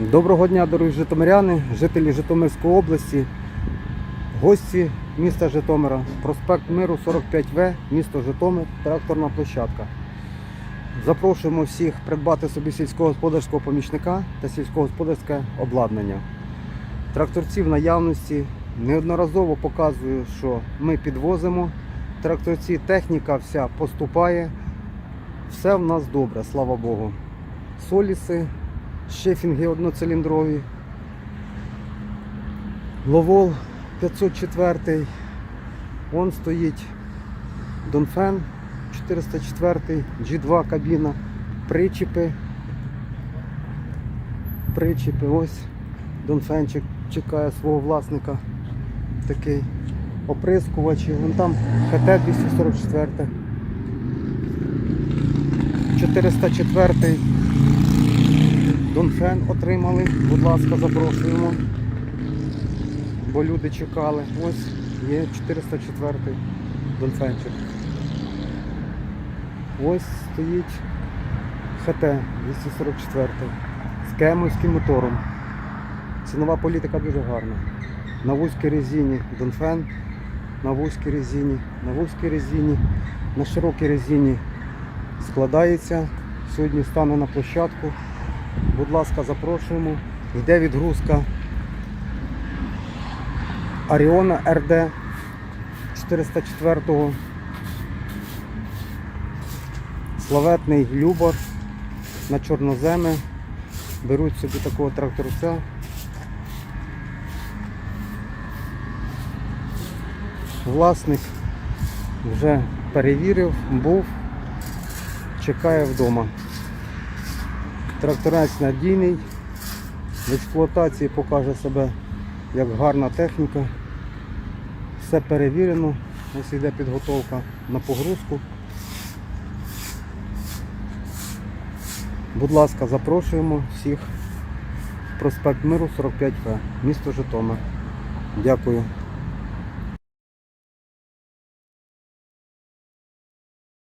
Доброго дня, дорогі житомиряни, жителі Житомирської області, гості міста Житомира, проспект Миру 45В, місто Житомир, тракторна площадка. Запрошуємо всіх придбати собі сільськогосподарського помічника та сільськогосподарське обладнання. Тракторці в наявності неодноразово показую, що ми підвозимо. Тракторці, техніка вся поступає. Все в нас добре, слава Богу. Соліси, шефінги одноциліндрові. Ловол 504. Вон стоїть Донфен 404, G2 кабіна, причіпи. Причіпи, ось Донфенчик чекає свого власника. Такий оприскувачі. Вон там ХТ 244. 404 Донфен отримали. Будь ласка, запрошуємо. Бо люди чекали. Ось є 404 Донфенчик. Ось стоїть ХТ 244 з кемовським мотором. Цінова політика дуже гарна. На вузькій резині Донфен, на вузькій резині, на вузькій резині, на широкій резині складається. Сьогодні стане на площадку. Будь ласка, запрошуємо. Йде відгрузка Аріона РД 404-го. Славетний Любор на чорноземи. Беруть собі такого тракторця. Власник вже перевірив, був, чекає вдома. Тракторець надійний, в експлуатації покаже себе як гарна техніка. Все перевірено. Ось йде підготовка на погрузку. Будь ласка, запрошуємо всіх. Проспект Миру 45В, місто Житомир. Дякую.